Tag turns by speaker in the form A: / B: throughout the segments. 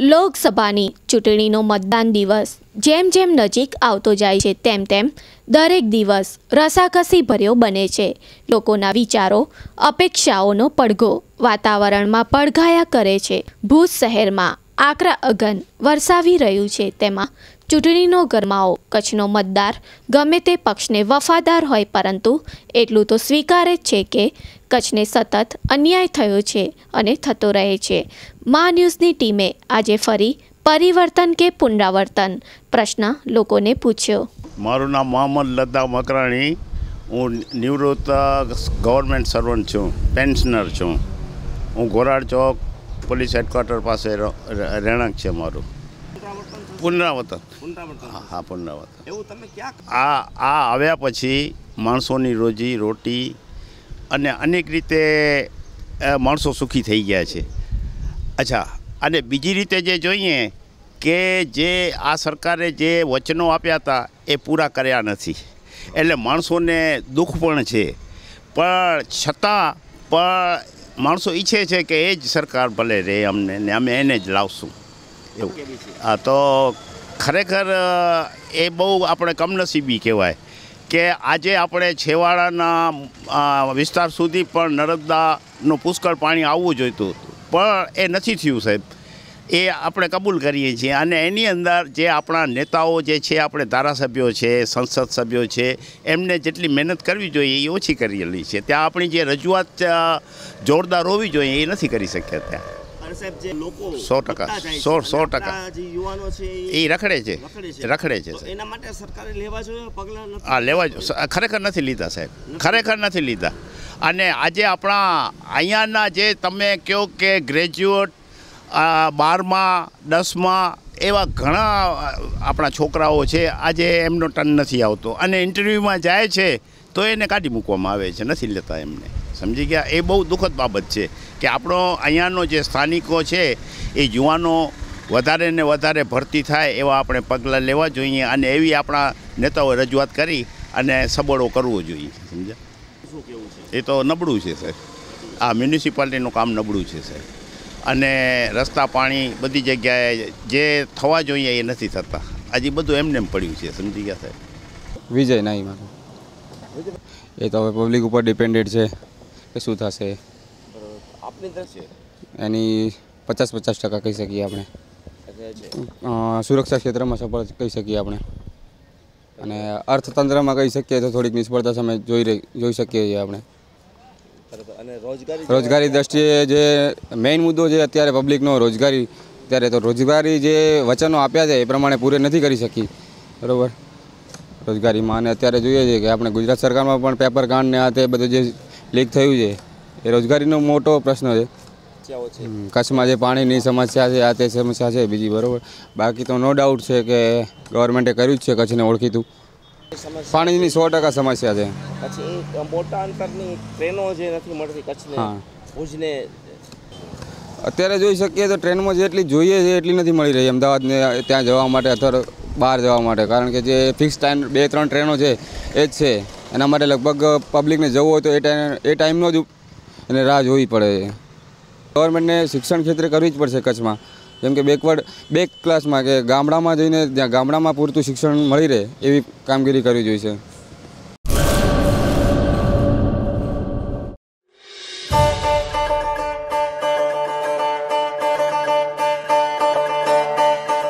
A: લોકસભાની ચૂંટણીનો મતદાન દિવસ જેમ જેમ નજીક આવતો જાય છે તેમ તેમ દરેક દિવસ રસાકસી ભર્યો બને છે. લોકોના વિચારો, અપેક્ષાઓનો પડઘો વાતાવરણમાં પડઘાયા કરે છે. ભુજ શહેરમાં આકરા અગન વરસાવી રહ્યું છે. તેમાં ચૂંટણીનો ગરમાવો, કચ્છનો મતદાર, ગમે તે પક્ષને વફાદાર હોય પરંતુ એટલું તો સ્વીકારે જ છે કે કચ્છને સતત અન્યાય થયો છે અને થતો રહે છે. મા ન્યૂઝની ટીમે આજે ફરી પરિવર્તન કે પુનરાવર્તન? પ્રશ્ન લોકોને પૂછ્યો.
B: મારું નામ મોહમ્મદ લદ્દા મકરાણી. હું નિવૃત્ત ગવર્મેન્ટ સર્વન્ટ છું, પેન્શનર છું. હું ઘોરાડ ચોક પોલીસ હેડક્વાર્ટર પાસે રહેણાંક છે મારું. પુનરાવર્તન. હા હા પુનરાવર્તન.
C: એવું તમે ક્યાં
B: આ આ આવ્યા પછી માણસોની રોજી રોટી અને અનેક રીતે માણસો સુખી થઈ ગયા છે. અચ્છા અને બીજી રીતે જે જોઈએ કે જે આ સરકારે જે વચનો આપ્યા હતા એ પૂરા કર્યા નથી. એટલે માણસોને દુઃખ પણ છે. પણ છતાં પણ માણસો ઈચ્છે છે કે એ જ સરકાર ભલે રહે અમને ને અમે એને જ લાવશું. એવું. હા, તો ખરેખર એ બહુ આપણે કમનસીબી કહેવાય કે આજે આપણે છેવાડાના વિસ્તાર સુધી પણ નર્મદાનું પુષ્કળ પાણી આવવું જોઈતું હતું. પણ એ નથી થયું, સાહેબ. એ આપણે કબૂલ કરીએ છીએ. અને એની અંદર જે આપણા નેતાઓ જે છે, આપણે ધારાસભ્યો છે, સંસદ સભ્યો છે, એમને જેટલી મહેનત કરવી જોઈએ, એ ઓછી કરેલી છે. ત્યાં આપણી જે રજૂઆત જોરદાર હોવી જોઈએ, એ નથી કરી શક્યા ત્યાં. સો ટકા, સો- સો ટકા. એ રખડે છે.
C: રખડે છે.
B: રખડે છે
C: તો
B: સાહેબ.
C: એના માટે સરકારે લેવા જોઈએ પગલાં નથી
B: લેવા ખરેખર નથી લીધા સાહેબ. ખરેખર નથી લીધા. અને આજે આપણા અહીંયાના જે તમે કહો કે ગ્રેજ્યુએટ બારમાં દસમાં એવા ઘણા આપણા છોકરાઓ છે આજે એમનો ટર્ન નથી આવતો. અને ઇન્ટરવ્યૂમાં જાય છે તો એને કાઢી મૂકવામાં આવે છે. નથી લેતા એમને. સમજી ગયા? એ બહુ દુઃખદ બાબત છે કે આપણો અહીંયાનો જે સ્થાનિકો છે, એ યુવાનો વધારે ને વધારે ભરતી થાય એવા આપણે પગલાં લેવા જોઈએ અને એવી આપણા નેતાઓએ રજૂઆત કરી અને સબળો કરવો જોઈએ. સમજ્યા? એ તો નબળું છે સાહેબ. આ મ્યુનિસિપાલિટીનું કામ નબળું છે સાહેબ. અને રસ્તા પાણી બધી જગ્યાએ જે થવા જોઈએ એ નથી થતા. હજી બધું એમને એમ પડ્યું છે. સમજી ગયા સાહેબ?
D: વિજય નહીં મારું. એ તો હવે પબ્લિક ઉપર ડિપેન્ડેડ છે. કે શું થશે?
C: આપની દ્રષ્ટિએ
D: એની પચાસ પચાસ ટકા કહી શકીએ આપણે. સુરક્ષા ક્ષેત્રમાં સફળ કહી શકીએ આપણે. અને અર્થતંત્રમાં કહી શકીએ તો થોડીક નિષ્ફળતા સામે જોઈ રહી જોઈ શકીએ છીએ આપણે.
C: રોજગારી
D: રોજગારી દ્રષ્ટિએ જે મેઇન મુદ્દો છે અત્યારે પબ્લિકનો રોજગારી ત્યારે તો રોજગારી જે વચનો આપ્યા છે એ પ્રમાણે પૂરે નથી કરી શકી. બરાબર? રોજગારીમાં અને અત્યારે જોઈએ છે કે આપણે ગુજરાત સરકારમાં પણ પેપર કાંડ ને આ તે બધું જે લીક થયું છે. એ રોજગારીનો મોટો પ્રશ્ન છે. કચ્છમાં જે પાણીની સમસ્યા છે આ તે સમસ્યા છે બીજી બરાબર. બાકી તો નો ડાઉટ છે કે ગવર્મેન્ટે કર્યું જ છે કચ્છને ઓળખીતું. પાણીની સો ટકા સમસ્યા છે.
C: મોટા અંતરની ટ્રેનો જે નથી મળતી કચ્છને ભુજને.
D: અત્યારે જોઈ શકીએ તો ટ્રેનમાં જેટલી જોઈએ છે એટલી નથી મળી રહી. અમદાવાદને ત્યાં જવા માટે અથવા બહાર જવા માટે. કારણ કે જે ફિક્સ ટાઈમ બે ત્રણ ટ્રેનો છે એ જ છે. એના માટે લગભગ પબ્લિકને જવું હોય તો એ ટાઈમ એ ટાઈમનો જ એને રાહ જોવી પડે છે ગવર્મેન્ટને શિક્ષણ ક્ષેત્રે કરવી જ પડશે કચ્છમાં જેમ કે બેકવર્ડ બેક ક્લાસમાં કે ગામડામાં જઈને જ્યાં ગામડામાં પૂરતું શિક્ષણ મળી રહે એવી કામગીરી કરવી જોઈશે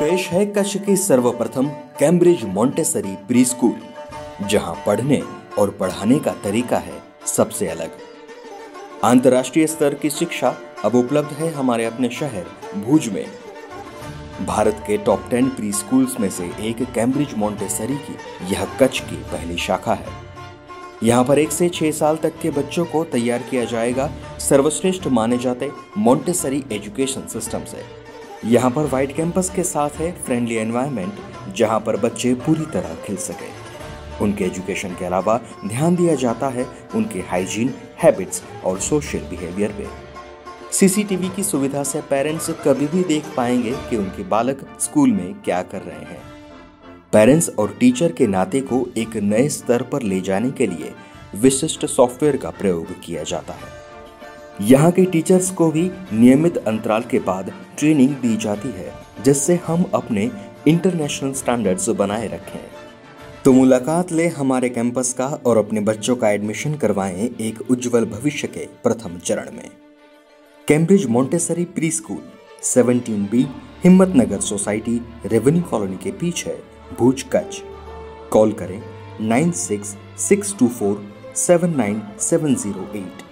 E: पेश है कच्छ की सर्वप्रथम कैम्ब्रिज मोंटेसरी प्री स्कूल जहां पढ़ने और पढ़ाने का तरीका है सबसे अलग। अंतर्राष्ट्रीय स्तर की शिक्षा अब उपलब्ध है हमारे अपने शहर भुज में। भारत के टॉप टेन प्री स्कूल्स में से एक कैम्ब्रिज मोंटेसरी की यह कच्छ की पहली शाखा है। यहाँ पर एक से छह साल तक के बच्चों को तैयार किया जाएगा सर्वश्रेष्ठ माने जाते मोंटेसरी एजुकेशन सिस्टम से। यहाँ पर वाइट कैंपस के साथ है फ्रेंडली एनवायरनमेंट जहाँ पर बच्चे पूरी तरह खिल सके। उनके एजुकेशन के अलावा ध्यान दिया जाता है उनके हाइजीन, हैबिट्स और सोशल बिहेवियर पे। सीसीटीवी की सुविधा से पेरेंट्स कभी भी देख पाएँगे कि उनके बालक स्कूल में क्या कर रहे हैं। पेरेंट्स और टीचर के नाते को एक नए स्तर पर ले जाने के लिए विशिष्ट सॉफ्टवेयर का प्रयोग किया जाता है। यहाँ के टीचर्स को भी नियमित अंतराल के बाद ट्रेनिंग दी जाती है, जिससे हम अपने इंटरनेशनल स्टैंडर्ड्स बनाए रखें। तो मुलाकात ले हमारे कैंपस का और अपने बच्चों का एडमिशन करवाएँ एक उज्जवल भविष्य के प्रथम चरण में। Cambridge Montessori pre school 17 B Himmat Nagar society revenue colony के पीछे, भूज कच्छ। कॉल करें nine six six two four seven nine seven zero eight